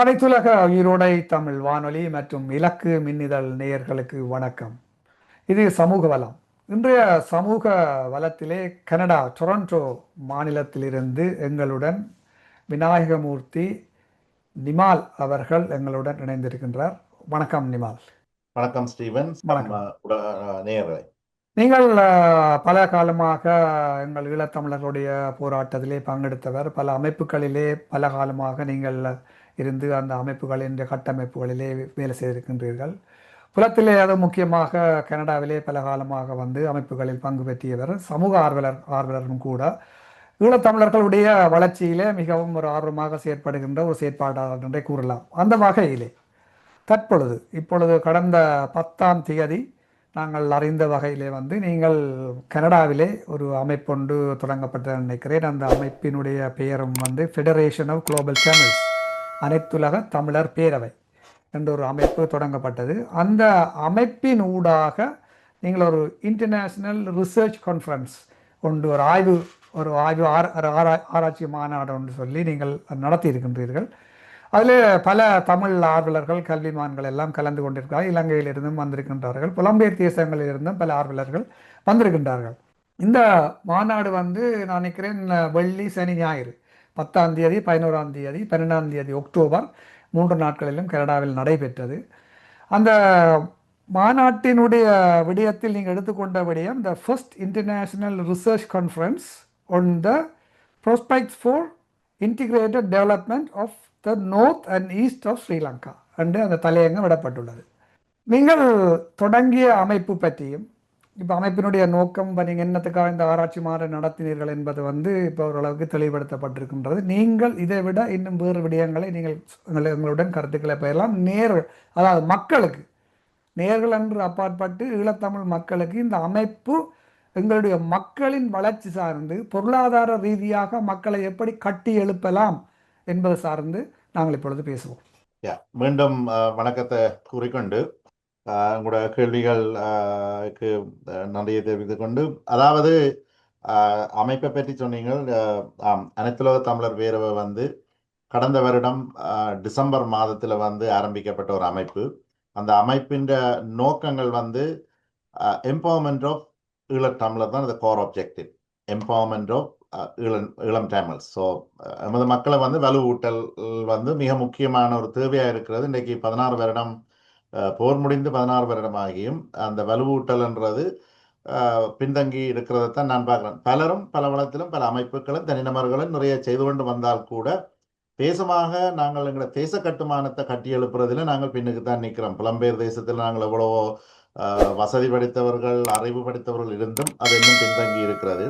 அனைத்துலக ஈரோடை தமிழ் வானொலி மற்றும் இலக்கு மின்னிதழ் நேயர்களுக்கு வணக்கம். இது சமூக வளம். இன்றைய சமூக வளத்திலே கனடா டொரண்டோ மாநிலத்திலிருந்து எங்களுடன் விநாயகமூர்த்தி நிமால் அவர்கள் எங்களுடன் இணைந்திருக்கின்றார். வணக்கம் நிமால். வணக்கம் ஸ்டீவன். வணக்கம். நேயர்களே. நீங்கள் பல காலமாக எங்கள் ஈழத்தமிழர்களுடைய போராட்டத்திலே பங்கெடுத்தவர் பல அமைப்புகளிலே பல காலமாக நீங்கள் இருந்து அந்த அமைப்புகளின் கட்டமைப்புகளிலே வேலை செய்திருக்கின்றீர்கள். புலத்திலே அது முக்கியமாக கனடாவிலே பல காலமாக வந்து அமைப்புகளில் பங்கு பெற்றியவர் சமூக ஆர்வலர் ஆர்வலரும் கூட. ஈழத்தமிழர்களுடைய வளர்ச்சியிலே மிகவும் ஒரு ஆர்வமாக செயற்படுகின்ற ஒரு செயற்பாட்டாளர் என்றே கூறலாம். அந்த வகையிலே தற்பொழுது இப்பொழுது கடந்த பத்தாம் தேதி நாங்கள் அறிந்த வகையிலே வந்து நீங்கள் கனடாவிலே ஒரு அமைப்பொன்று தொடங்கப்பட்ட நினைக்கிறேன். அந்த அமைப்பினுடைய பெயரும் வந்து ஃபெடரேஷன் ஆஃப் குளோபல் சேனல்ஸ் அனைத்துலக தமிழர் பேரவை என்ற ஒரு அமைப்பு தொடங்கப்பட்டது. அந்த அமைப்பின் ஊடாக நீங்கள் ஒரு இன்டர்நேஷ்னல் ரிசர்ச் கான்ஃபரன்ஸ் ஒன்று ஒரு ஆய்வு ஒரு ஆய்வு ஆர- ஆரா- ஆராய்ச்சி மாநாடு ஒன்று சொல்லி நீங்கள் நடத்தி இருக்கின்றீர்கள். அதில் பல தமிழ் ஆர்வலர்கள் கல்விமான்கள் எல்லாம் கலந்து கொண்டிருக்கிறார்கள் இலங்கையிலிருந்தும் வந்திருக்கின்றார்கள். புலம்பெயர் தேசங்களிலிருந்தும் பல ஆர்வலர்கள் வந்திருக்கின்றார்கள். இந்த மாநாடு வந்து நான் நினைக்கிறேன் வெள்ளி சனி ஞாயிறு. பத்தாம் தேதி பதினோராம் தேதி பன்னெண்டாம் தேதி அக்டோபர் மூன்று நாட்களிலும் கனடாவில் நடைபெற்றது. அந்த மாநாட்டினுடைய விடயத்தில் நீங்கள் எடுத்துக்கொண்ட விடயம் the first international research conference on the prospects for integrated development of the north and east of Sri Lanka என்று அந்த தலையங்கம் விடப்பட்டுள்ளது. நீங்கள் தொடங்கிய அமைப்பு பற்றியும் இப்போ அமைப்பினுடைய நோக்கம் இப்போ நீங்கள் என்னத்துக்காக இந்த ஆராய்ச்சி மாற நடத்தினீர்கள் என்பது வந்து இப்போ ஓரளவுக்கு தெளிவுபடுத்தப்பட்டிருக்கின்றது. நீங்கள் இதை விட இன்னும் வேறு விடயங்களை நீங்கள் உங்களுடன் எங்களுடன் கருத்துக்களை பெறலாம் நேர் அதாவது மக்களுக்கு நேர்கள் என்று அப்பாற்பட்டு ஈழத்தமிழ் மக்களுக்கு இந்த அமைப்பு எங்களுடைய மக்களின் வளர்ச்சி சார்ந்து பொருளாதார ரீதியாக மக்களை எப்படி கட்டி எழுப்பலாம் என்பது சார்ந்து நாங்கள் இப்பொழுது பேசுவோம். யா மீண்டும் வணக்கத்தை கூறிக்கொண்டு உங்களோட கேள்விகள் நன்றியை தெரிவித்துக் கொண்டு அதாவது அமைப்பை பற்றி சொன்னீங்கள் ஆம் அனைத்துலக தமிழர் பேரவை வந்து கடந்த வருடம் டிசம்பர் மாதத்தில் வந்து ஆரம்பிக்கப்பட்ட ஒரு அமைப்பு. அந்த அமைப்பின் நோக்கங்கள் வந்து எம்பவர்மெண்ட் ஆஃப் ஈழத்தமிழர் தான் இந்த கோர் ஆப்ஜெக்டிவ் எம்பவர்மெண்ட் ஆஃப் இளம் இளம் டேமல்ஸ் ஸோ நமது மக்களை வந்து வலுவூட்டல் வந்து மிக முக்கியமான ஒரு தேவையாக இருக்கிறது. இன்றைக்கு பதினாறு வருடம் போர் முடிந்து பதினாறு வருடம் ஆகியும் அந்த வலுவூட்டல்ன்றது என்றது பின்தங்கி இருக்கிறதை தான் நான் பார்க்குறேன். பலரும் பல வளத்திலும் பல அமைப்புகளும் தனிநபர்களும் நிறைய செய்து கொண்டு வந்தால் கூட தேசமாக நாங்கள் எங்களை தேச கட்டுமானத்தை கட்டி எழுப்புறதுல நாங்கள் பின்னுக்கு தான் நிற்கிறோம். புலம்பெயர் தேசத்தில் நாங்கள் எவ்வளவோ வசதி படித்தவர்கள் அறிவு படித்தவர்கள் இருந்தும் அது இன்னும் பின்தங்கி இருக்கிறது.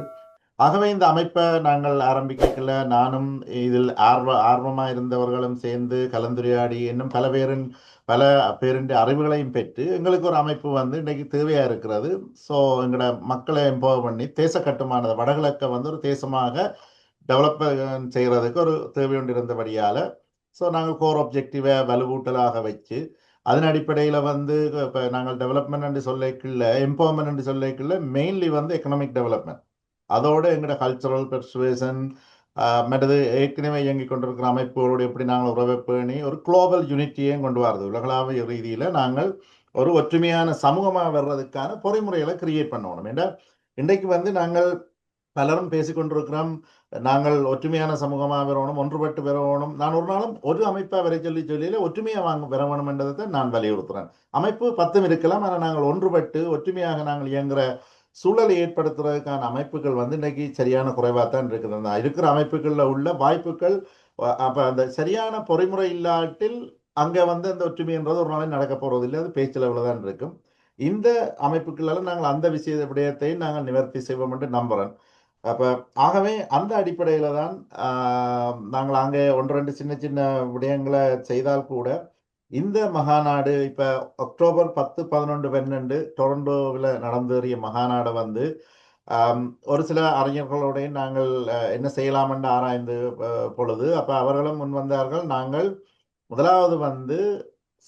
ஆகவே இந்த அமைப்பை நாங்கள் ஆரம்பிக்கல நானும் இதில் ஆர்வ ஆர்வமாக இருந்தவர்களும் சேர்ந்து கலந்துரையாடி இன்னும் பல பேரின் பல பேருடைய அறிவுகளையும் பெற்று எங்களுக்கு ஒரு அமைப்பு வந்து இன்னைக்கு தேவையா இருக்கிறது. ஸோ எங்களோட மக்களை எம்பவர் பண்ணி தேச கட்டுமானது வடகிழக்க வந்து ஒரு தேசமாக டெவலப் செய்கிறதுக்கு ஒரு தேவை ஒன்று இருந்தபடியால் ஸோ நாங்கள் கோர் ஆப்ஜெக்டிவை வலுவூட்டலாக வச்சு அதன் அடிப்படையில் வந்து இப்போ நாங்கள் டெவலப்மெண்ட் என்று சொல்லிக்கல எம்பவர்மெண்ட் என்று சொல்லிக்கல மெயின்லி வந்து எக்கனாமிக் டெவலப்மெண்ட் அதோடு எங்களோட கல்ச்சரல் பெர்சுவேஷன் மற்றது ஏற்கனவே இயங்கிக் கொண்டிருக்கிற அமைப்புகளோடு எப்படி நாங்கள் உறவை பேணி ஒரு குளோபல் யூனிட்டியையும் கொண்டு வரது உலகளாவிய ரீதியில் நாங்கள் ஒரு ஒற்றுமையான சமூகமாக வர்றதுக்கான பொறிமுறைகளை கிரியேட் பண்ணணும். ஏன்னா இன்றைக்கு வந்து நாங்கள் பலரும் பேசிக்கொண்டிருக்கிறோம் நாங்கள் ஒற்றுமையான சமூகமாக வரணும் ஒன்றுபட்டு வரணும். நான் ஒரு நாளும் ஒரு அமைப்பாக வரை சொல்லி சொல்லியில் ஒற்றுமையாக வாங்க வர வேணும் என்றதை நான் வலியுறுத்துறேன். அமைப்பு பத்தும் இருக்கலாம் ஆனால் நாங்கள் ஒன்றுபட்டு ஒற்றுமையாக நாங்கள் இயங்குகிற சூழலை ஏற்படுத்துறதுக்கான அமைப்புகள் வந்து இன்னைக்கு சரியான குறைவாக தான் இருக்குது. அந்த இருக்கிற அமைப்புகளில் உள்ள வாய்ப்புகள் அப்போ அந்த சரியான பொறிமுறை இல்லாட்டில் அங்கே வந்து அந்த ஒற்றுமைன்றது ஒரு நாளைக்கு நடக்க போகிறது இல்லை. அது பேச்சளவில் தான் இருக்கும். இந்த அமைப்புகளால் நாங்கள் அந்த விஷய விடயத்தை நாங்கள் நிவர்த்தி செய்வோம் என்று நம்புகிறேன் அப்போ ஆகவே அந்த அடிப்படையில் தான் நாங்கள் அங்கே ஒன்று ரெண்டு சின்ன சின்ன விடயங்களை செய்தால் கூட இந்த மகாநாடு இப்ப அக்டோபர் பத்து பதினொன்று பன்னெண்டு டொரண்டோவில் நடந்தேறிய மகாநாடை வந்து ஒரு சில அறிஞர்களோடையும் நாங்கள் என்ன செய்யலாம் என்று ஆராய்ந்து பொழுது அப்ப அவர்களும் முன் வந்தார்கள். நாங்கள் முதலாவது வந்து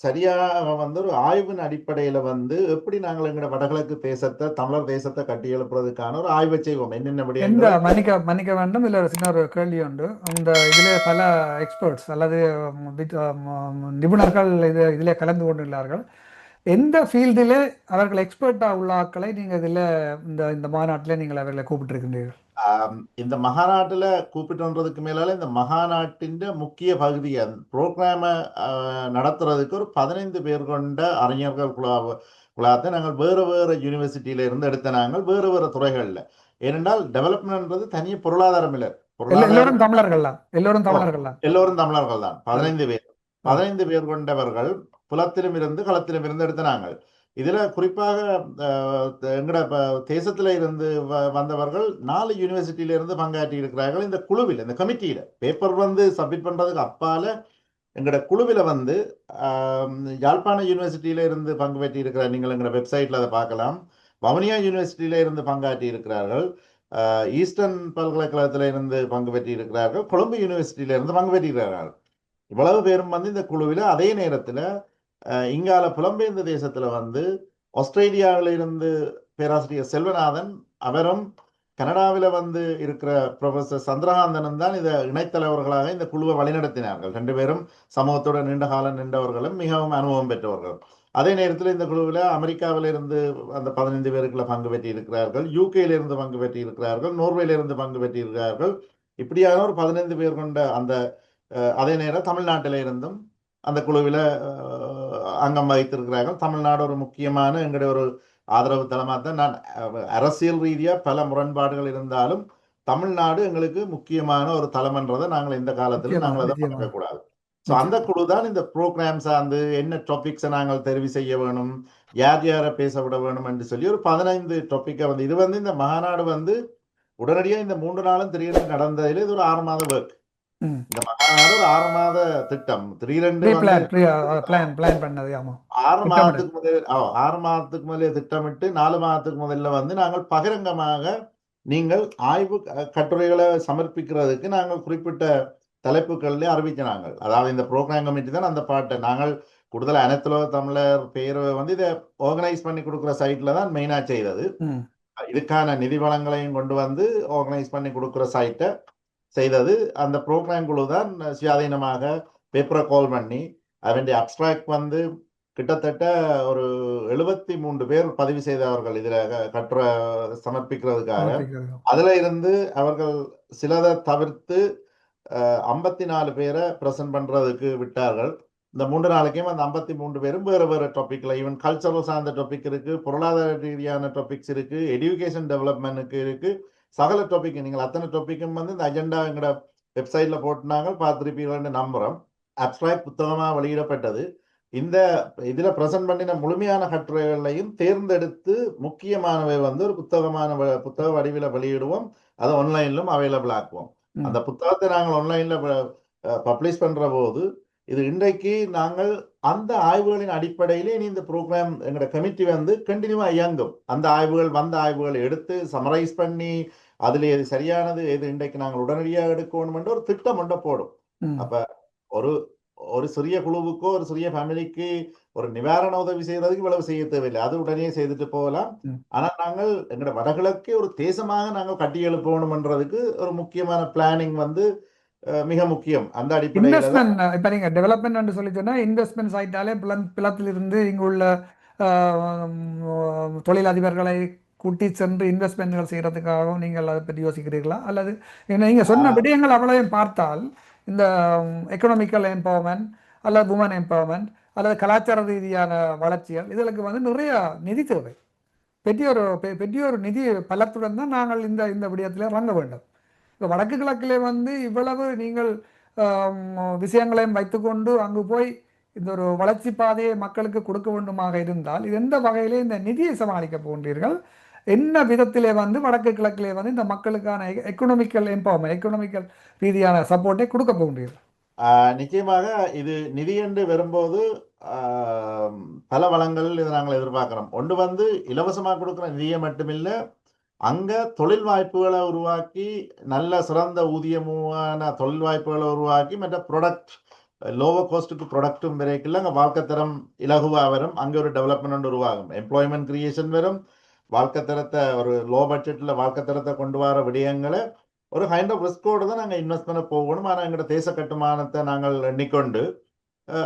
சரியாக வந்து ஒரு ஆய்வின் அடிப்படையில் வந்து எப்படி நாங்கள் எங்களோட வடகிழக்கு தேசத்தை தமிழர் தேசத்தை கட்டி எழுப்புறதுக்கான ஒரு ஆய்வை செய்வோம். என்னென்ன இந்த மன்னிக்க மன்னிக்க வேண்டும். இல்லை ஒரு சின்ன ஒரு கேள்வி உண்டு. இந்த இதிலே பல எக்ஸ்பர்ட்ஸ் அல்லது நிபுணர்கள் இது இதிலே கலந்து கொண்டுள்ளார்கள். எந்த ஃபீல்டிலே அவர்கள் எக்ஸ்பர்ட்டாக உள்ள ஆட்களை நீங்கள் இதில் இந்த இந்த மாநாட்டில் நீங்கள் அவர்களை கூப்பிட்டுருக்கின்றீர்கள்? இந்த மகாநாட்டுல கூப்பிட்டுன்றதுக்கு மேலால இந்த மகாநாட்டின் முக்கிய பகுதி அந்த ப்ரோக்ராம நடத்துறதுக்கு ஒரு பதினைந்து பேர் கொண்ட அறிஞர்கள் குழா குழாத்தை நாங்கள் வேறு வேறு யூனிவர்சிட்டியில இருந்து எடுத்த நாங்கள் வேறு வேறு துறைகள்ல. ஏனென்றால் டெவலப்மெண்ட்ன்றது தனிய பொருளாதாரம் இல்லை. எல்லோரும் தமிழர்கள் தான் எல்லோரும் தமிழர்கள் தான் எல்லோரும் தமிழர்கள் தான் பதினைந்து பேர். பதினைந்து பேர் கொண்டவர்கள் புலத்திலும் இருந்து களத்திலும் இருந்து எடுத்த நாங்கள். இதில் குறிப்பாக எங்களோட தேசத்தில் ப- இருந்து வ- வந்தவர்கள் நாலு யூனிவர்சிட்டியிலிருந்து பங்காற்றி இருக்கிறார்கள். இந்த குழுவில் இந்த கமிட்டியில் பேப்பர் வந்து சப்மிட் பண்ணுறதுக்கு அப்பால் எங்களோட குழுவில் வந்து யாழ்ப்பாண யூனிவர்சிட்டியில இருந்து பங்கு பெற்றி இருக்கிறார் நீங்கள் எங்களோட வெப்சைட்டில் அதை பார்க்கலாம். வவுனியா யூனிவர்சிட்டியில இருந்து பங்காற்றி இருக்கிறார்கள். ஈஸ்டர்ன் பல்கலைக்கழகத்தில் இருந்து பங்கு பெற்றி இருக்கிறார்கள் கொழும்பு யூனிவர்சிட்டியில இருந்து பங்கு பெற்றிருக்கிறார்கள். இவ்வளவு பேரும் வந்து இந்த குழுவில் அதே நேரத்தில் இங்கால புலம்பெயர்ந்த தேசத்துல வந்து ஆஸ்திரேலியாவில இருந்து பேராசிரியர் செல்வநாதன் அவரும் கனடாவில் வந்து இருக்கிற ப்ரொஃபசர் சந்திரகாந்தனும் தான் இதை இணைத்தலைவர்களாக இந்த குழுவை வழிநடத்தினார்கள். ரெண்டு பேரும் சமூகத்தோட நீண்ட காலம் நின்றவர்களும் மிகவும் அனுபவம் பெற்றவர்கள். அதே நேரத்தில் இந்த குழுவில் அமெரிக்காவில இருந்து அந்த பதினைந்து பேருக்குள்ள பங்கு பெற்றி இருக்கிறார்கள் யூகேல இருந்து பங்கு பெற்றி இருக்கிறார்கள் நோர்வேல இருந்து பங்கு பெற்றி இருக்கிறார்கள் இப்படியாக ஒரு பதினைந்து பேர் கொண்ட அந்த அதே நேரம் தமிழ்நாட்டில இருந்தும் அந்த குழுவில் அங்கம் வகித்திருக்கிறார்கள் தமிழ்நாடு ஒரு முக்கியமான எங்களுடைய ஒரு ஆதரவு தளமாக தான் நான் அரசியல் ரீதியா பல முரண்பாடுகள் இருந்தாலும் தமிழ்நாடு எங்களுக்கு முக்கியமான ஒரு தளம்ன்றதை நாங்கள் இந்த காலத்துல நாங்கள் அதை. மறக்கக்கூடாது ஸோ அந்த குழு தான் இந்த ப்ரோக்ராம் சார்ந்து என்ன டாபிக்ஸை நாங்கள் தெரிவு செய்ய வேணும் யார் யாரை பேச விட வேணும் என்று சொல்லி ஒரு பதினைந்து டாப்பிக்கை வந்து இது வந்து இந்த மகாநாடு வந்து உடனடியாக இந்த மூன்று நாளும் திடீர்னு நடந்ததில் இது ஒரு ஆறு மாத ஒர்க். இந்த மகாநாடு ஆறு மாத திட்டம். திடீரென்று ஆறு. மாதத்துக்கு முதல் ஆறு மாதத்துக்கு முதலே திட்டமிட்டு நாலு மாதத்துக்கு முதல்ல வந்து நாங்கள் பகிரங்கமாக நீங்கள் ஆய்வு கட்டுரைகளை சமர்ப்பிக்கிறதுக்கு நாங்கள் குறிப்பிட்ட தலைப்புகளிலே அறிவிக்கிறாங்க அதாவது இந்த ப்ரோக்ராம் கமிட்டி தான் அந்த பாட்டை. நாங்கள் கூடுதல் அனைத்துலக தமிழர் பேரவை வந்து இதை ஆர்கனைஸ் பண்ணி கொடுக்குற சைட்ல தான் மெயினாக செய்தது. இதுக்கான நிதி வளங்களையும் கொண்டு வந்து ஆர்கனைஸ் பண்ணி கொடுக்குற சைட்டை செய்தது. அந்த ப்ரோக்ராம் குழு தான் சுயாதீனமாக பேப்பரை கால் பண்ணி அதனுடைய அப்ட்ராக்ட் வந்து கிட்டத்தட்ட ஒரு எழுபத்தி மூன்று பேர் பதிவு செய்தவர்கள் இதுல க- கட்டுரை சமர்ப்பிக்கிறதுக்காக. சமர்ப்பிக்கிறது. அதுல இருந்து அவர்கள் சிலதை தவிர்த்து ஐம்பத்தி நாலு பேரை ப்ரெசென்ட் பண்றதுக்கு விட்டார்கள். இந்த மூன்று நாளைக்கும் அந்த ஐம்பத்தி மூன்று பேரும் வேறு வேறு டாபிக்ல ஈவன் கல்ச்சரல் சார்ந்த டாபிக் இருக்கு பொருளாதார ரீதியான டாபிக்ஸ் இருக்கு எஜுகேஷன் டெவலப்மெண்ட்டுக்கு இருக்கு சகல டாபிக் நீங்கள் அத்தனை டாபிக்கும் வந்து இந்த அஜெண்டா எங்களோட வெப்சைட்ல போட்டுனாங்க. பார்த்துருப்பீங்கன்னு நம்புறோம் அப்ட்ராக்ட் புத்தகமாக வெளியிடப்பட்டது. இந்த இதுல பிரசன்ட் பண்ணின முழுமையான கட்டுரைகளையும் தேர்ந்தெடுத்து முக்கியமானவை வந்து ஒரு புத்தகமான புத்தக வடிவில வெளியிடுவோம். அதை ஆன்லைன்லும் அவைலபிள் ஆக்குவோம். அந்த புத்தகத்தை நாங்கள் ஆன்லைன்ல பப்ளிஷ் பண்ற போது இது இன்றைக்கு நாங்கள் அந்த ஆய்வுகளின் அடிப்படையிலே இனி இந்த ப்ரோக்ராம் எங்களோட கமிட்டி வந்து கண்டினியூவா இயங்கும் அந்த ஆய்வுகள் வந்த ஆய்வுகளை எடுத்து சமரைஸ் பண்ணி அதுல எது சரியானது எது இன்றைக்கு நாங்கள் உடனடியாக எடுக்கணும் என்ற ஒரு திட்டம் ஒன்றை போடும். அப்ப ஒரு ஒரு சிறிய குழுவுக்கோ ஒரு சிறிய ஃபேமிலிக்கு ஒரு நிவாரண உதவி செய்யறதுக்கு இவ்வளவு செய்ய தேவையில்லை அது உடனே செய்துட்டு போகலாம். ஆனா நாங்கள் எங்களோட வடகிழக்கே ஒரு தேசமாக நாங்கள் கட்டி எழுப்பணும்ன்றதுக்கு ஒரு முக்கியமான பிளானிங் வந்து மிக முக்கியம். அந்த இன்வெஸ்ட்மெண்ட் இப்போ நீங்கள் டெவலப்மெண்ட் சொல்லி சொன்னால் இன்வெஸ்ட்மெண்ட் ஆயிட்டாலே பிளம் பிளத்திலிருந்து இங்கு உள்ள தொழிலதிபர்களை கூட்டி சென்று இன்வெஸ்ட்மெண்ட்கள் செய்கிறதுக்காகவும் நீங்கள் அதை பற்றி யோசிக்கிறீர்களா? அல்லது நீங்கள் சொன்ன விடயங்கள் அவ்வளவையும் பார்த்தால் இந்த எக்கனாமிக்கல் எம்பவர்மெண்ட் அல்லது உமன் எம்பவர்மெண்ட் அல்லது கலாச்சார ரீதியான வளர்ச்சிகள் இதற்கு வந்து நிறைய நிதி தேவை. பெரிய ஒரு பெரிய ஒரு நிதி பலத்துடன் தான் நாங்கள் இந்த இந்த விடயத்தில் இறங்க வேண்டும். வடக்கு கிழக்கிலே வந்து இவ்வளவு நீங்கள் விஷயங்களையும் வைத்துக்கொண்டு அங்கு போய் இந்த ஒரு வளர்ச்சி பாதையை மக்களுக்கு கொடுக்க வேண்டுமாக இருந்தால் இது எந்த வகையிலே இந்த நிதியை சமாளிக்க போன்றீர்கள் என்ன விதத்திலே வந்து வடக்கு கிழக்கிலே வந்து இந்த மக்களுக்கான எக்கனாமிக்கல் எம்பவர்மெண்ட் எக்கனாமிக்கல் ரீதியான சப்போர்ட்டை கொடுக்க போன்றீர்கள் நிச்சயமாக இது நிதி என்று வரும்போது பல வளங்கள் இதை நாங்கள் எதிர்பார்க்கிறோம். ஒன்று வந்து இலவசமாக கொடுக்குற நிதியை மட்டுமில்லை அங்க தொழில் வாய்ப்புகளை உருவாக்கி நல்ல சிறந்த ஊதியமான தொழில் வாய்ப்புகளை உருவாக்கி மற்ற ப்ராடக்ட் லோவர் காஸ்ட்டுக்கு ப்ரொடக்ட்டும் விரைக்கல அங்கே வாழ்க்கை தரம் இலகுவா வரும். அங்கே ஒரு டெவலப்மெண்ட் உருவாகும். எம்ப்ளாய்மெண்ட் கிரியேஷன் வரும். வாழ்க்கை தரத்தை ஒரு லோ பட்ஜெட்டில் வாழ்க்கை தரத்தை கொண்டு வர விடயங்களை ஒரு ஹைண்ட் ஆஃப் ரிஸ்கோடு தான் நாங்கள் இன்வெஸ்ட் பண்ண போகணும். ஆனால் எங்களோட தேச கட்டுமானத்தை நாங்கள் எண்ணிக்கொண்டு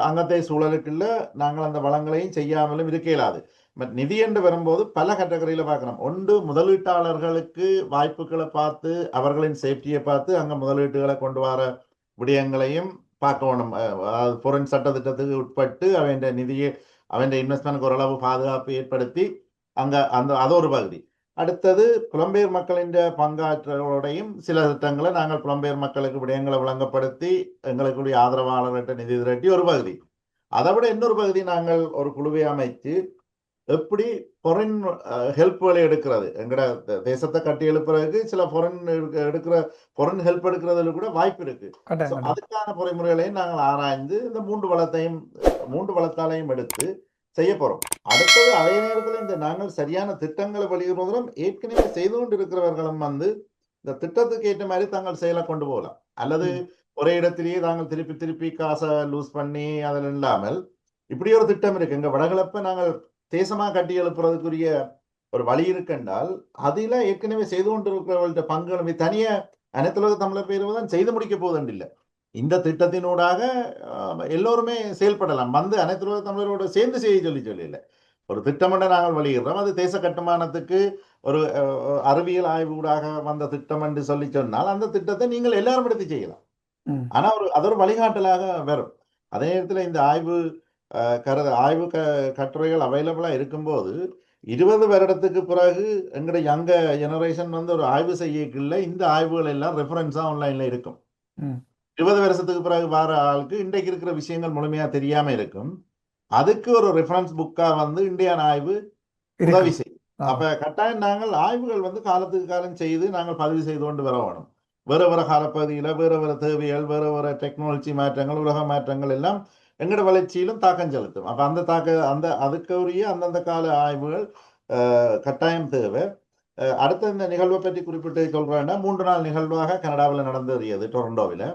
அங்கத்தை சூழலுக்குள்ள நாங்கள் அந்த வளங்களையும் செய்யாமலும் இருக்க இயலாது. பட் நிதி என்று வரும்போது பல கேட்டகரியில் பார்க்கணும். ஒன்று முதலீட்டாளர்களுக்கு வாய்ப்புகளை பார்த்து அவர்களின் சேஃப்டியை பார்த்து அங்கே முதலீட்டுகளை கொண்டு வர விடயங்களையும் பார்க்கணும். அதாவது பொருள் சட்டத்திட்டத்துக்கு உட்பட்டு அவன் நிதியை அவன் இன்வெஸ்ட்மெண்ட்க்கு ஓரளவு பாதுகாப்பு ஏற்படுத்தி அங்க அந்த அது ஒரு பகுதி. அடுத்தது புலம்பெயர் மக்களின் பங்காற்றலோடையும் சில திட்டங்களை நாங்கள் புலம்பெயர் மக்களுக்கு விடயங்களை விளங்கப்படுத்தி எங்களுக்குரிய ஆதரவாளர்கிட்ட நிதி திரட்டி ஒரு பகுதி. அதை விட இன்னொரு பகுதி நாங்கள் ஒரு குழுவை அமைத்து எப்படி பொரின் ஹெல்ப்களை எடுக்கிறது? எங்கட தேசத்தை கட்டி எழுப்புறதுக்கு சில பொரின் எடுக்கிற பொரின் ஹெல்ப் எடுக்கிறதுல கூட வாய்ப்பு இருக்கு. அதுக்கான பொறிமுறைகளையும் நாங்கள் ஆராய்ந்து இந்த மூன்று வளத்தையும் மூன்று வளத்தாலையும் எடுத்து செய்ய போறோம். அடுத்தது அதே நேரத்தில் இந்த நாங்கள் சரியான திட்டங்களை வெளியிடுவதும் ஏற்கனவே செய்து கொண்டு இருக்கிறவர்களும் வந்து இந்த திட்டத்துக்கு ஏற்ற மாதிரி தாங்கள் செயலை கொண்டு போகலாம். அல்லது. ஒரே இடத்திலேயே தாங்கள் திருப்பி திருப்பி காசை லூஸ் பண்ணி அதில் இல்லாமல் இப்படி ஒரு திட்டம் இருக்கு. எங்க வடகிழப்பை நாங்கள் தேசமா கட்டி எழுப்புறதுக்குரிய ஒரு வழி இருக்குன்றால் அதில ஏற்கனவே செய்து கொண்டிருக்கிறவர்கள்ட்ட பங்குகள் தனியா அனைத்துலக தமிழர் பேரவை தான் செய்து முடிக்க போவதுண்டு இல்லை இந்த திட்டத்தினூடாக எல்லோருமே செயல்படலாம். வந்து அனைத்துலக தமிழரோட சேர்ந்து செய்ய சொல்லி சொல்லி இல்லை ஒரு திட்டமென்று நாங்கள் வெளியிடுறோம் அது தேச கட்டுமானத்துக்கு ஒரு அறிவியல் ஆய்வூடாக வந்த திட்டம் என்று சொல்லி சொன்னால் அந்த திட்டத்தை நீங்கள் எல்லாரும் எடுத்து செய்யலாம். ஆனா ஒரு அது ஒரு வழிகாட்டலாக வரும். அதே நேரத்தில் இந்த ஆய்வு கருத ஆய்வு க கட்டுரைகள் அவைலபிளா இருக்கும்போது இருபது வருடத்துக்கு பிறகு எங்கட யங்க ஜெனரேஷன் வந்து ஒரு ஆய்வு செய்யக்குள்ள இந்த ஆய்வுகள் எல்லாம் ரெஃபரன்ஸா ஆன்லைன்ல இருக்கும். இருபது வருஷத்துக்கு பிறகு வர ஆளுக்கு இன்றைக்கு இருக்கிற விஷயங்கள் முழுமையா தெரியாம இருக்கும் அதுக்கு ஒரு ரெஃபரன்ஸ் புக்கா வந்து இந்தியான ஆய்வு. உதவி செய்யும். அப்ப கட்டாயம் நாங்கள் ஆய்வுகள் வந்து காலத்துக்கு காலம் செய்து நாங்கள் பதிவு செய்து கொண்டு வர வேணும் வேற வேற காலப்பகுதியில வேற வேற தேவைகள் வேற வேற டெக்னாலஜி மாற்றங்கள் உலக மாற்றங்கள் எல்லாம் எங்களோட வளர்ச்சியிலும் தாக்கம் செலுத்தும். அப்ப அந்த தாக்க அந்த அதுக்குரிய அந்தந்த கால ஆய்வுகள் கட்டாயம் தேவை. அடுத்த இந்த நிகழ்வை பற்றி குறிப்பிட்டு சொல்றேன்னா மூன்று நாள் நிகழ்வாக கனடாவில் நடந்தேறியது டொரண்டோவில்.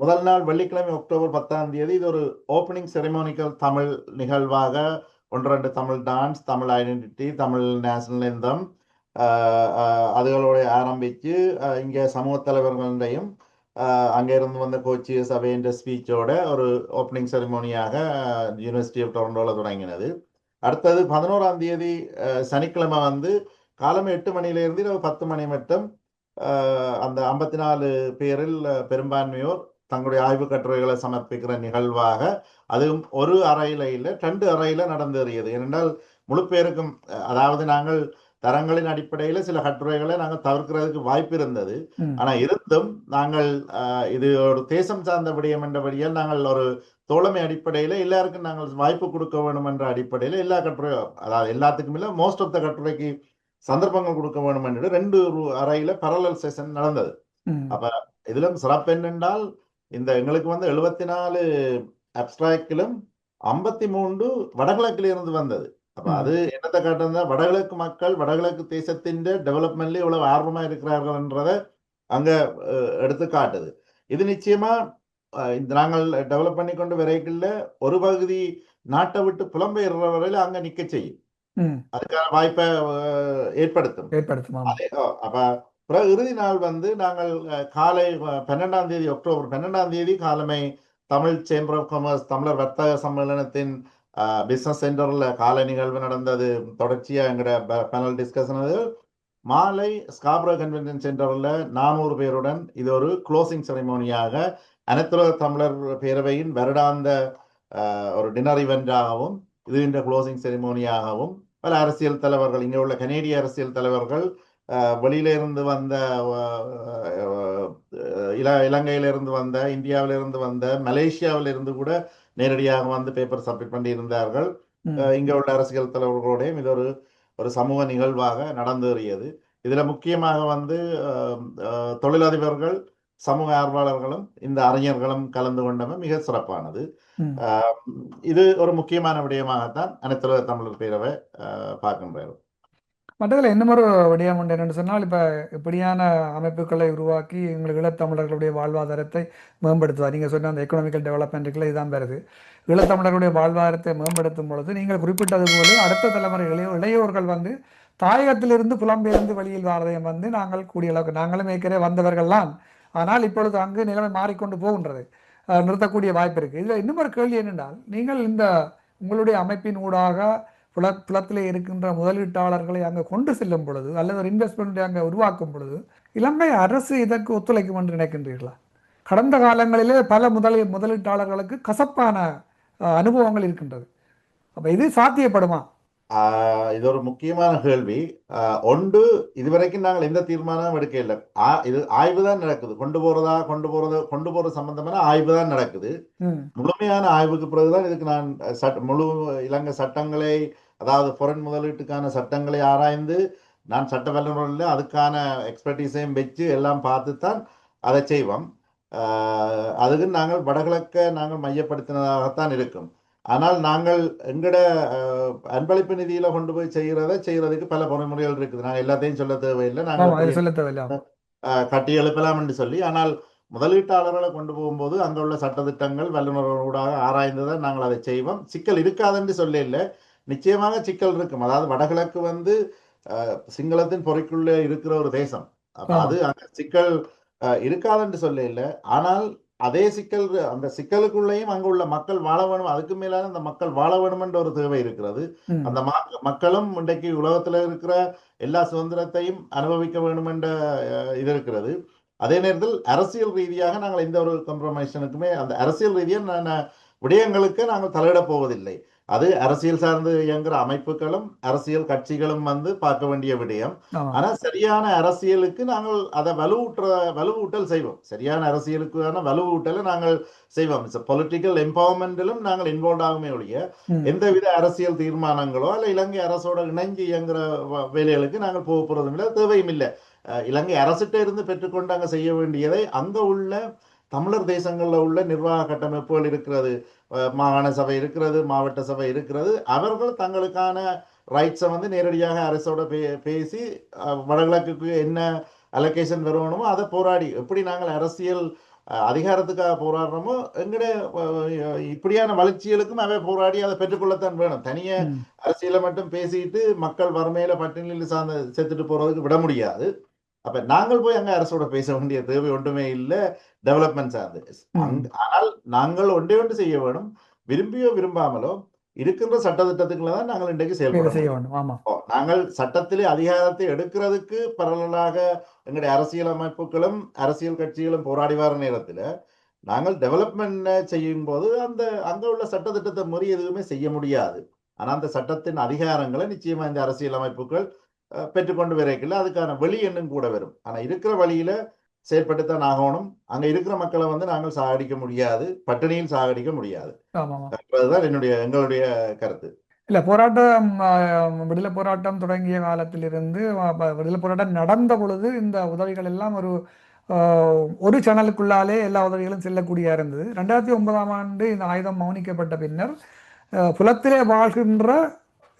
முதல் நாள் வெள்ளிக்கிழமை அக்டோபர் பத்தாம் தேதி இது ஒரு ஓப்பனிங் செரிமோனிக்கல் தமிழ் நிகழ்வாக ஒன்று ரெண்டு Tamil dance Tamil identity Tamil national anthem அதுகளோட ஆரம்பித்து இங்கே சமூக தலைவர்களையும் அங்கே இருந்து வந்த கோச்சி சபையின் ஸ்பீச்சோட ஒரு ஓப்பனிங் செரிமோனியாக யூனிவர்சிட்டி ஆஃப் டொரண்டோவில் தொடங்கினது அடுத்தது பதினோராம் தேதி சனிக்கிழமை வந்து காலம் எட்டு மணியிலிருந்து இரவு பத்து மணி மட்டும் அந்த ஐம்பத்தி நாலு பேரில் பெரும்பான்மையோர் தங்களுடைய ஆய்வு கட்டுரைகளை சமர்ப்பிக்கிற நிகழ்வாக அதுவும் ஒரு அறையில இல்லை ரெண்டு அறையில நடந்தேறியது ஏனென்றால் முழு பேருக்கும் அதாவது நாங்கள் தரங்களின் அடிப்படையில் சில கட்டுரைகளை நாங்கள் தவிர்க்கிறதுக்கு வாய்ப்பு இருந்தது. ஆனா இருந்தும் நாங்கள் இது ஒரு தேசம் சார்ந்த விடயம் என்றபடியால் நாங்கள் ஒரு தோழமை அடிப்படையில் எல்லாருக்கும் நாங்கள் வாய்ப்பு கொடுக்க வேணும் என்ற அடிப்படையில் எல்லா கட்டுரை அதாவது எல்லாத்துக்கும் இல்லை மோஸ்ட் ஆஃப் த கட்டுரைக்கு சந்தர்ப்பங்கள் கொடுக்க வேணும் என்று ரெண்டு அறையில பரலல் செஷன் நடந்தது. அப்ப இதிலும் சிறப்பு என்னென்றால் இந்த எங்களுக்கு வந்து எழுபத்தி நாலு அப்டிராக்டிலும் ஐம்பத்தி மூன்று வடகிழக்கில் இருந்து வந்தது அப்ப ம். அது என்னத்தை காட்டுறதுனா வடகிழக்கு மக்கள் வடகிழக்கு தேசத்தின் டெவலப்மெண்ட்ல இவ்வளவு ஆர்வமா இருக்கிறார்கள் என்றதை அங்க எடுத்து காட்டுது இது நிச்சயமா இந்த நாங்கள் டெவலப் பண்ணி கொண்டு விரைக்கல ஒரு பகுதி நாட்டை விட்டு புலம்பெயர்ற வரையில அங்க நிக்க செய்யும். அதுக்கான வாய்ப்பை ஏற்படுத்தும் அப்ப பிறகு இறுதி நாள் வந்து நாங்கள் காலை பன்னெண்டாம் தேதி அக்டோபர் பன்னெண்டாம் தேதி காலமை தமிழ் சேம்பர் ஆஃப் காமர்ஸ் தமிழர் வர்த்தக சம்மேளனத்தின் பிஸ்னஸ் சென்டரில் காலை நிகழ்வு நடந்தது. தொடர்ச்சியாக எங்களோட பேனல் டிஸ்கஷன் மாலை ஸ்காப்ரோ கன்வென்ஷன் சென்டரில் நானூறு பேருடன் இது ஒரு க்ளோசிங் செரிமோனியாக அனைத்துலக தமிழர் பேரவையின் வருடாந்த ஒரு டின்னர் இவெண்டாகவும் இது இந்த க்ளோசிங் செரிமோனியாகவும் பல அரசியல் தலைவர்கள் இங்கே உள்ள கனேடிய அரசியல் தலைவர்கள் வெளியிலிருந்து வந்த இல இலங்கையிலிருந்து வந்த இந்தியாவிலிருந்து வந்த மலேசியாவிலிருந்து கூட நேரடியாக வந்து பேப்பர் சப்மிட் பண்ணி இருந்தார்கள் இங்க உள்ள அரசியல் தலைவர்களோடையும் இது ஒரு ஒரு சமூக நிகழ்வாக நடந்தேறியது. இதுல முக்கியமாக வந்து தொழிலதிபர்கள் சமூக ஆர்வலர்களும் இந்த அறிஞர்களும் கலந்து கொண்டமை மிக சிறப்பானது. இது ஒரு முக்கியமான விடயமாகத்தான் அனைத்துலக தமிழர் பேரவை அஹ், பார்க்கின்றார் மற்றதில் இன்னமொரு விடயம் உண்டு என்னென்னு சொன்னால் இப்போ இப்படியான அமைப்புகளை உருவாக்கி எங்களுக்கு ஈழத்தமிழர்களுடைய வாழ்வாதாரத்தை மேம்படுத்துவார். நீங்கள் சொன்ன அந்த எக்கனாமிக்கல் டெவலப்மெண்ட்டுக்குள்ள இதுதான் வருது ஈழத்தமிழர்களுடைய வாழ்வாதாரத்தை மேம்படுத்தும் பொழுது நீங்கள் குறிப்பிட்டது போல அடுத்த தலைமுறை இளைய இளையோர்கள் வந்து தாயகத்திலிருந்து புலம்பெயர்ந்து வெளியில் வாரதையும் வந்து நாங்கள் கூடிய அளவுக்கு நாங்களும் ஏற்கனவே வந்தவர்கள்லாம் ஆனால் இப்பொழுது அங்கு நிலைமை மாறிக்கொண்டு போகின்றது. நிறுத்தக்கூடிய வாய்ப்பு இருக்குது இதில் இன்னும் ஒரு கேள்வி என்னென்றால் நீங்கள் இந்த உங்களுடைய அமைப்பின் ஊடாக புல புலத்திலே இருக்கின்ற முதலீட்டாளர்களை அங்கே கொண்டு செல்லும் பொழுது அல்லது ஒரு இன்வெஸ்ட்மெண்ட்டை அங்கே உருவாக்கும் பொழுது இலங்கை அரசு இதற்கு ஒத்துழைக்கும் என்று நினைக்கின்றீர்களா? கடந்த காலங்களிலே பல முதலீ முதலீட்டாளர்களுக்கு கசப்பான அனுபவங்கள் இருக்கின்றது. அப்போ இது சாத்தியப்படுமா? இது ஒரு முக்கியமான கேள்வி. ஒன்று இதுவரைக்கும் நாங்கள் எந்த தீர்மானமும் எடுக்க இல்லை இது ஆய்வு தான் நடக்குது. கொண்டு போறதா கொண்டு போறது கொண்டு போற சம்பந்தமான ஆய்வு தான் நடக்குது. முழுமையான ஆய்வுக்கு பிறகுதான் இதுக்கு நான் முழு இலங்கை சட்டங்களை அதாவது foreign முதலீட்டுக்கான சட்டங்களை ஆராய்ந்து நான் சட்ட வல்லுநரில் அதுக்கான எக்ஸ்பர்டீஸையும் வச்சு எல்லாம் பார்த்து தான் அதை செய்வோம். அதுக்கு நாங்கள் வடகிழக்க நாங்கள் மையப்படுத்தினதாகத்தான் இருக்கும். ஆனால் நாங்கள் எங்கட அன்பளிப்பு நிதியில கொண்டு போய் செய்கிறத செய்யறதுக்கு பல பொறிமுறைகள் இருக்குது. நாங்கள் எல்லாத்தையும் சொல்ல தேவையில்லை. நாங்கள் சொல்ல தேவையில்லை கட்டி எழுப்பலாம் என்று சொல்லி ஆனால் முதலீட்டாளர்களை கொண்டு போகும்போது அங்க உள்ள சட்டதிட்டங்கள் வல்லுநர்களோடாக ஆராய்ந்துதான் நாங்கள் அதை செய்வோம். சிக்கல் இருக்காதுன்னு சொல்ல இல்லை. நிச்சயமாக சிக்கல் இருக்கும். அதாவது வடகிழக்கு வந்து சிங்களத்தின் பொறைக்குள்ளே இருக்கிற ஒரு தேசம். அது அங்க சிக்கல் இருக்காதுன்னு சொல்ல இல்லை ஆனால் அதே சிக்கல் அந்த சிக்கலுக்குள்ளேயும் அங்க உள்ள மக்கள் வாழ வேணும். அதுக்கு மேலான அந்த மக்கள் வாழ வேணும் என்ற ஒரு தேவை இருக்கிறது. அந்த மக்க- மக்களும் இன்றைக்கு உலகத்துல இருக்கிற எல்லா சுதந்திரத்தையும் அனுபவிக்க வேண்டும் என்ற இது இருக்கிறது. அதே நேரத்தில் அரசியல் ரீதியாக நாங்கள் எந்த ஒரு கம்ப்ரமைஷனுக்குமே அந்த அரசியல் ரீதியாக விடயங்களுக்கு நாங்கள் தலையிடப் போவதில்லை. அது அரசியல் சார்ந்து இயங்குற அமைப்புகளும் அரசியல் கட்சிகளும் வந்து பார்க்க வேண்டிய விடயம். ஆனா சரியான அரசியலுக்கு நாங்கள் அதை வலுவூட்டுற வலுவூட்டல் செய்வோம். சரியான அரசியலுக்கான வலுவூட்டலை நாங்கள் செய்வோம். பொலிட்டிக்கல் எம்பவர்மெண்டிலும் நாங்கள் இன்வால்வ் ஆகுமே ஒழிய ம். எந்தவித அரசியல் தீர்மானங்களோ அல்ல இலங்கை அரசோட இணைஞ்சு இயங்குற வேலைகளுக்கு நாங்கள் போக போறதும் இல்லை தேவையும் இல்லை. இலங்கை அரசிட்ட இருந்து பெற்றுக்கொண்டு அங்க செய்ய வேண்டியதை அங்க உள்ள தமிழர் தேசங்கள்ல உள்ள நிர்வாக கட்டமைப்புகள் இருக்கிறது மாகாண சபை இருக்கிறது மாவட்ட சபை இருக்கிறது. அவர்கள் தங்களுக்கான ரைட்ஸை வந்து நேரடியாக அரசோட பே பேசி வடகிழக்குக்கு என்ன அலோகேஷன் வரணுமோ அதை போராடி எப்படி நாங்கள் அரசியல் அதிகாரத்துக்காக போராடுறோமோ எங்கட அஹ், இப்படியான வளர்ச்சிகளுக்கும் அவை போராடி அதை பெற்றுக்கொள்ளத்தான் வேணும். தனியே அரசியலை மட்டும் பேசிட்டு மக்கள் வறுமையில பட்டினியில் சார்ந்து செத்துட்டு போறதுக்கு விட முடியாது. அப்ப நாங்கள் போய் அங்க அரசோட பேச வேண்டிய தேவை ஒன்றுமே இல்லை டெவலப்மெண்ட் சார்ந்து. ஆனால் நாங்கள் ஒன்றே ஒன்று செய்ய வேணும். விரும்பியோ விரும்பாமலோ இருக்கின்ற சட்டத்திட்டத்துக்குள்ள தான் நாங்கள் இன்றைக்கு செயல்பட செய்ய வேண்டும். நாங்கள் சட்டத்திலே அதிகாரத்தை எடுக்கிறதுக்கு பரவலாக எங்களுடைய அரசியல் அமைப்புகளும் அரசியல் கட்சிகளும் போராடி வர நேரத்தில் நாங்கள் டெவலப்மெண்ட் செய்யும் போது அந்த அங்க உள்ள சட்டத்திட்டத்தை மீறி எதுவுமே செய்ய முடியாது. ஆனா அந்த சட்டத்தின் அதிகாரங்களை நிச்சயமா இந்த அரசியல் அமைப்புகள் பெற்றுக்கொண்டு வரைக்கல அதுக்கான வழி என்னும் கூட வரும். ஆனா இருக்கிற வழியில செயற்பட்டுத்தான் ஆகணும். அங்க இருக்கிற மக்களை வந்து நாங்கள் சாகடிக்க முடியாது. பட்டினியில் சாகடிக்க முடியாது. அதுதான் என்னுடைய எங்களுடைய கருத்து. இல்லை போராட்டம் விடுதலை போராட்டம் தொடங்கிய காலத்திலிருந்து விடுதலை போராட்டம் நடந்த பொழுது இந்த உதவிகள் எல்லாம் ஒரு ஆஹ், ஒரு சேனலுக்குள்ளாலே எல்லா உதவிகளும் செல்லக்கூடியா இருந்தது. ரெண்டாயிரத்தி ஒன்பதாம் ஆண்டு இந்த ஆயுதம் மௌனிக்கப்பட்ட பின்னர் புலத்திலே வாழ்கின்ற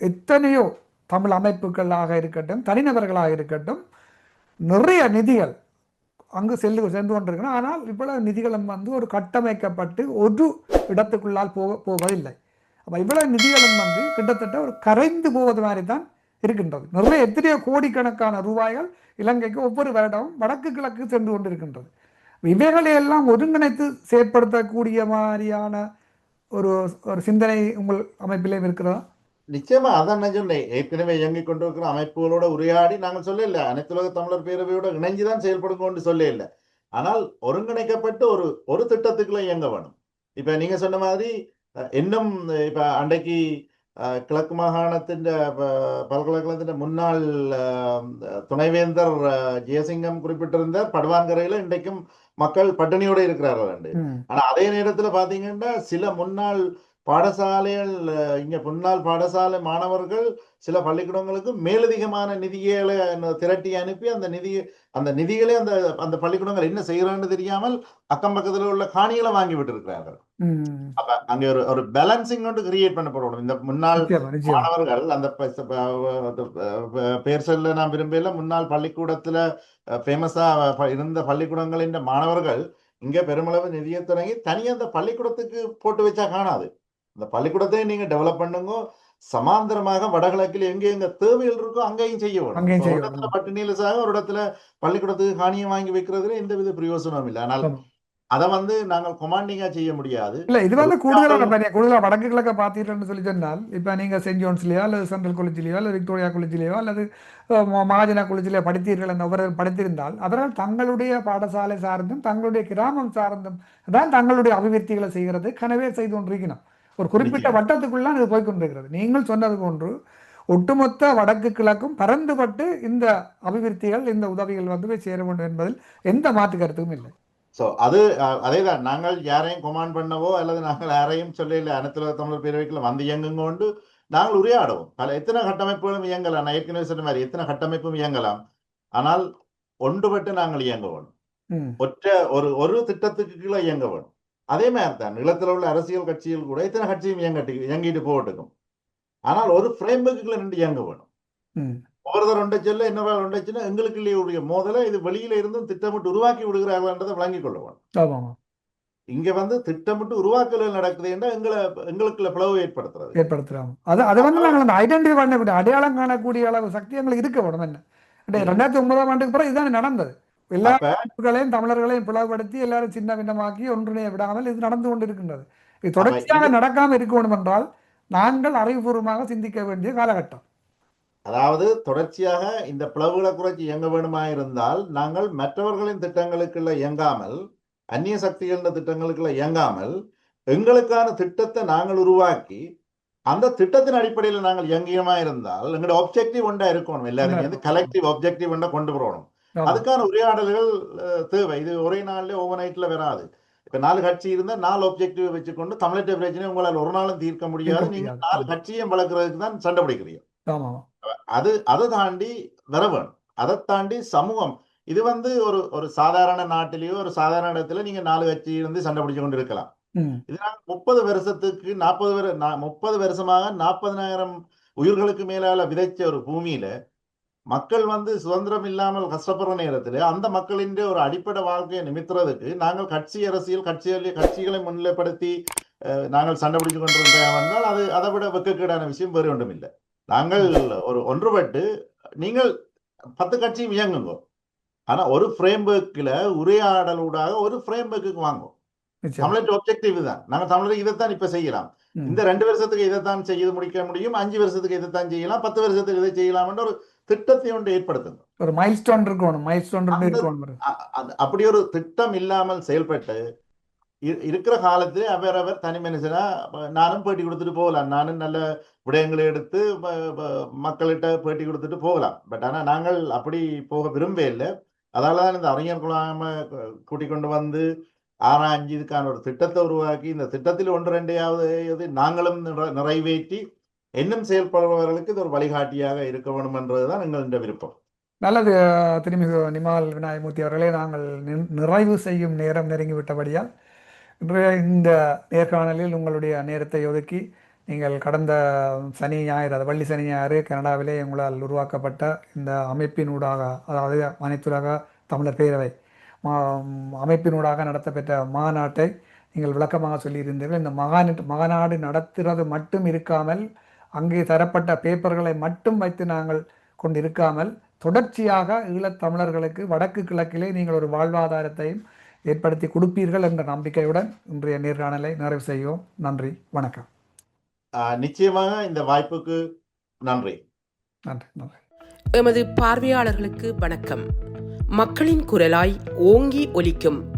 எத்தனையோ தமிழ் அமைப்புகளாக இருக்கட்டும் தனிநபர்களாக இருக்கட்டும் நிறைய நிதிகள் அங்கு செல்லு சென்று கொண்டிருக்கணும் ஆனால் இவ்வளவு நிதிகளும் வந்து ஒரு கட்டமைக்கப்பட்டு ஒரு இடத்துக்குள்ளால் போக போவதில்லை அப்போ இவ்வளவு நிதிகளும் வந்து கிட்டத்தட்ட ஒரு கரைந்து போவது மாதிரி தான் இருக்கின்றது. நிறைய எத்தனையோ கோடிக்கணக்கான ரூபாய்கள் இலங்கைக்கு ஒவ்வொரு வருடமும் வடக்கு கிழக்கு சென்று கொண்டிருக்கின்றது. இவைகளை எல்லாம் ஒருங்கிணைத்து செயற்படுத்தக்கூடிய மாதிரியான ஒரு ஒரு சிந்தனை உங்கள் அமைப்பிலே இருக்கிறதா? நிச்சயமா அதான் நான் சொன்னேன். ஏற்கனவே இயங்கிக் கொண்டிருக்கிற அமைப்புகளோட உரையாடி நாங்கள் சொல்ல இல்லை அனைத்துலக தமிழர் பேரவையோட இணைஞ்சுதான் செயல்படும் கொண்டு சொல்ல இல்லை ஆனால் ஒருங்கிணைக்கப்பட்டு ஒரு ஒரு திட்டத்துக்குள்ள இயங்க வேணும். இப்ப நீங்க சொன்ன மாதிரி இன்னும் இப்ப அன்றைக்கு கிழக்கு மாகாணத்தின் பல்கலைக்கழகத்தின் முன்னாள் துணைவேந்தர் ஜெயசிங்கம் குறிப்பிட்டிருந்த படுவான்கரையில இன்றைக்கும் மக்கள் பட்டினியோட இருக்கிறார்கள் ஆனா அதே நேரத்துல பாத்தீங்கன்னா சில முன்னாள் பாடசாலைகள் இங்க முன்னாள் பாடசாலை மாணவர்கள் சில பள்ளிக்கூடங்களுக்கு மேலதிகமான நிதிகளை திரட்டி அனுப்பி அந்த நிதி அந்த நிதிகளை அந்த அந்த பள்ளிக்கூடங்கள் என்ன செய்யறான்னு தெரியாமல் அக்கம் பக்கத்துல உள்ள காணிகளை வாங்கி விட்டு ம். அப்ப அங்க ஒரு ஒரு பேலன்சிங் ஒன்று கிரியேட் பண்ணப்படணும். இந்த முன்னாள் மாணவர்கள் அந்த பேர் சொல்ல நான் விரும்பல முன்னாள் பள்ளிக்கூடத்துல ஃபேமஸா இருந்த பள்ளிக்கூடங்களின் மாணவர்கள் இங்க பெருமளவு நிதியை தொடங்கி தனியா அந்த பள்ளிக்கூடத்துக்கு போட்டு வச்சா காணாது. அந்த பள்ளிக்கூடத்தை நீங்க டெவலப் பண்ணுங்க. சமாந்தரமாக வடகிழக்கில் எங்க எங்க தேவைகள் இருக்கோ அங்கேயும் செய்ய வேணும். பட்டினியில சாக ஒரு இடத்துல பள்ளிக்கூடத்துக்கு காணியம் வாங்கி வைக்கிறதுல எந்தவித பிரயோசனமும் இல்லை. ஆனால். அதை வந்து நாங்கள் கொமாண்டிங்கா செய்ய முடியாது. இல்ல இது வந்து கூடுதலான வித்தியாசம் பணி கூடுதலா வடக்கு கிழக்க பார்த்தீர்கள்னு சொல்லி சொன்னால் இப்ப நீங்க சென்ட் ஜோன்ஸ்லயோ அல்லது சென்ட்ரல் காலேஜ்லயோ அல்லது விக்டோரியா காலேஜ்லயோ அல்லது மகாஜனா காலேஜ்லயோ படித்தீர்கள் என்று அவர்கள் படித்திருந்தால் அவர்கள் தங்களுடைய பாடசாலை சார்ந்தும் தங்களுடைய கிராமம் சார்ந்தும் தான் தங்களுடைய அபிவிருத்திகளை செய்கிறது கனவே செய்து கொண்டிருக்கணும் ஒரு குறிப்பிட்ட வட்டத்துக்குள்ள இது போய் கொண்டிருக்கிறது நீங்கள் சொன்னது போன்று ஒட்டுமொத்த வடக்கு கிழக்கும் பரந்துபட்டு இந்த அபிவிருத்திகள் இந்த உதவிகள் வந்து போய் சேர வேண்டும் என்பதில் எந்த மாற்று கருத்தும் இல்லை. சோ அது அதேதான். நாங்கள் யாரையும் கொமாண்ட் பண்ணவோ அல்லது நாங்கள் யாரையும் சொல்லல அனைத்துலக தமிழர் பேரவைக்குள்ள வந்து இயங்குங்க கொண்டு நாங்கள் உரையாடுவோம். பல எத்தனை கட்டமைப்புகளும் இயங்கலாம். நான் ஏற்கனவே சொன்ன மாதிரி எத்தனை கட்டமைப்பும் இயங்கலாம். ஆனால் ஒன்றுபட்டு நாங்கள் இயங்க வேணும் ஒற்ற ஒரு ஒரு திட்டத்துக்கு கீழே இயங்க வேணும் அதே மாதிரி தான் நிலத்தில் உள்ள அரசியல் கட்சிகள் கூட எத்தனை கட்சியும் இயங்கட்டு இயங்கிட்டு போகட்டுக்கும். ஆனால் ஒரு ஃப்ரேம்வொர்க்குள்ள நின்று இயங்க வேணும். ஒவ்வொருத்தர் ஒன்றை சொல்ல ஒன்றைச்சுன்னா எங்களுக்கு இல்லையுடைய மோதலை இது வெளியில இருந்தும் திட்டமிட்டு உருவாக்கி விடுகிறார்கள்ன்றதை விளங்கிக் கொள்ள வேணும் இங்க வந்து திட்டமிட்டு உருவாக்கல் நடக்குது என்றால் எங்களை எங்களுக்குள்ள பிளவு ஏற்படுத்துறது. ஏற்படுத்துறாங்க. அது அதை வந்து நாங்கள் அந்த ஐடென்டிஃபை பண்ணக்கூடிய அடையாளம் காணக்கூடிய அளவு சக்தி எங்களுக்கு இருக்க வேணும். என்ன. ரெண்டாயிரத்தி ஒன்பதாம் ஆண்டுக்கு பிறகு இதுதான் நடந்தது. எல்லா அமைப்புகளையும் தமிழர்களையும் பிளவுபடுத்தி எல்லாரும் சின்ன பின்னமாக்கி ஒன்றிணைய விடாமல் இது நடந்து கொண்டு இருக்கின்றது இது தொடர்ச்சியாக நடக்காம இருக்க வேண்டும் என்றால் நாங்கள் அறிவுபூர்வமாக சிந்திக்க வேண்டிய காலகட்டம். அதாவது தொடர்ச்சியாக இந்த பிளவுகளை குறைச்சி இயங்க வேணுமா இருந்தால் நாங்கள் மற்றவர்களின் திட்டங்களுக்குள்ள இயங்காமல் அந்நிய சக்திகளின் திட்டங்களுக்குள்ள இயங்காமல் எங்களுக்கான திட்டத்தை நாங்கள் உருவாக்கி அந்த திட்டத்தின் அடிப்படையில் நாங்கள் இயங்கியமா இருந்தால் எங்களோட ஒப்ஜெக்டிவ் ஒன்றா இருக்கணும். எல்லாரும் கலெக்டிவ் ஒப்ஜெக்டிவ் ஒன்றை கொண்டு போகணும். அதுக்கான உரையாடல்கள் தேவை. இது ஒரே நாள்ல ஓவர் நைட்ல வராது. இப்ப நாலு கட்சி இருந்தா நாலு ஒப்ஜெக்டிவ் வச்சுக்கொண்டு தமிழக பிரச்சனை உங்களால் ஒரு நாளும் தீர்க்க முடியாது. நீங்க. நாலு கட்சியும் வளர்க்கறதுக்கு தான் சண்டை பிடிக்கிறீங்க. அது அதை தாண்டி வர வேணும். அதை தாண்டி சமூகம். இது வந்து ஒரு ஒரு சாதாரண நாட்டிலேயோ ஒரு சாதாரண இடத்துல நீங்க நாலு கட்சி இருந்து சண்டை பிடிச்சு கொண்டு இருக்கலாம். ம். இது நாங்க முப்பது வருஷத்துக்கு நாற்பது முப்பது வருஷமாக நாற்பதனாயிரம் உயிர்களுக்கு மேலால விதைச்ச ஒரு பூமியில மக்கள் வந்து சுதந்திரம் இல்லாமல் கஷ்டப்படுற நேரத்துல அந்த மக்களின் ஒரு அடிப்படை வாழ்க்கையை நிமித்துறதுக்கு நாங்கள் கட்சி அரசியல் கட்சிகளை கட்சிகளை முன்னிலைப்படுத்தி நாங்கள் சண்டை பிடிச்சு கொண்டிருந்தோம் வந்தால் அது அதை விட வெக்கக்கேடான விஷயம் வேறு ஒன்றும் இல்லை. நாங்கள் ஒரு ஒன்றுபட்டு நீங்கள் பத்து கட்சியும் இயங்குங்க. ஆனா ஒரு ஃப்ரேம்வொர்க்கில் உரையாடலூடாக ஒரு ஃப்ரேம்வொர்க்குக்கு வாங்கும் நிச்சயம். தமிழர் ஒப்ஜெக்டிவ் தான் நாங்க தமிழர் இதைத்தான் இப்ப செய்யலாம். இந்த ரெண்டு வருஷத்துக்கு இதைத்தான் செய்து முடிக்க முடியும் அஞ்சு வருஷத்துக்கு இதைத்தான் செய்யலாம் பத்து வருஷத்துக்கு இதை செய்யலாம் ஒரு திட்டத்தை ஒன்று ஏற்படுத்துங்க. ஒரு மைல் ஸ்டோன் இருக்கணும் மைல் ஸ்டோன் அந்த- இருக்கணும் அப்படி ஒரு திட்டம் இல்லாமல் செயல்பட்டு இருக்கிற காலத்திலே அவரவர் தனி மனுஷனா நானும் பேட்டி கொடுத்துட்டு போகலாம். நானும் நல்ல விடயங்களை எடுத்து மக்கள்கிட்ட பேட்டி கொடுத்துட்டு போகலாம். பட் ஆனா நாங்கள் அப்படி போக விரும்ப இல்லை. அதால தான் இந்த அறிஞர் குழாம கூட்டிக் கொண்டு வந்து ஆராய்ஞ்சு இதுக்கான ஒரு திட்டத்தை உருவாக்கி இந்த திட்டத்தில் ஒன்று ரெண்டையாவது நாங்களும் நிறை- நிறைவேற்றி இன்னும் செயல்படுபவர்களுக்கு இது ஒரு வழிகாட்டியாக இருக்க வேண்டும் என்றதுதான் இந்த விருப்பம். நல்லது திருமிகு நிமால் விநாயகமூர்த்தி அவர்களே நாங்கள் நிறைவு செய்யும் நேரம் நெருங்கிவிட்டபடியால் இன்றைய இந்த நேர்காணலில் உங்களுடைய நேரத்தை ஒதுக்கி நீங்கள் கடந்த சனி ஞாயிறு அது வள்ளி சனி ஞாயிறு கனடாவிலே உங்களால் உருவாக்கப்பட்ட இந்த அமைப்பினூடாக அதாவது அனைத்துலக தமிழர் பேரவை மா- அமைப்பினூடாக நடத்தப்பெற்ற மாநாட்டை நீங்கள் விளக்கமாக சொல்லியிருந்தீர்கள். இந்த மகாநாட்டு மகாநாடு நடத்துறது மட்டும் இருக்காமல் அங்கே தரப்பட்ட பேப்பர்களை மட்டும் வைத்து நாங்கள் கொண்டிருக்காமல் தொடர்ச்சியாக ஈழத் தமிழர்களுக்கு வடக்கு கிழக்கிலே நீங்கள் ஒரு வாழ்வாதாரத்தையும் ஏற்படுத்தி கொடுப்பீர்கள் என்ற நம்பிக்கையுடன் இன்றைய நேர்காணலை நிறைவு செய்வோம். நன்றி வணக்கம். நிச்சயமாக இந்த வாய்ப்புக்கு நன்றி. நன்றி நன்றி. எமது பார்வையாளர்களுக்கு வணக்கம். மக்களின் குரலாய் ஓங்கி ஒலிக்கும்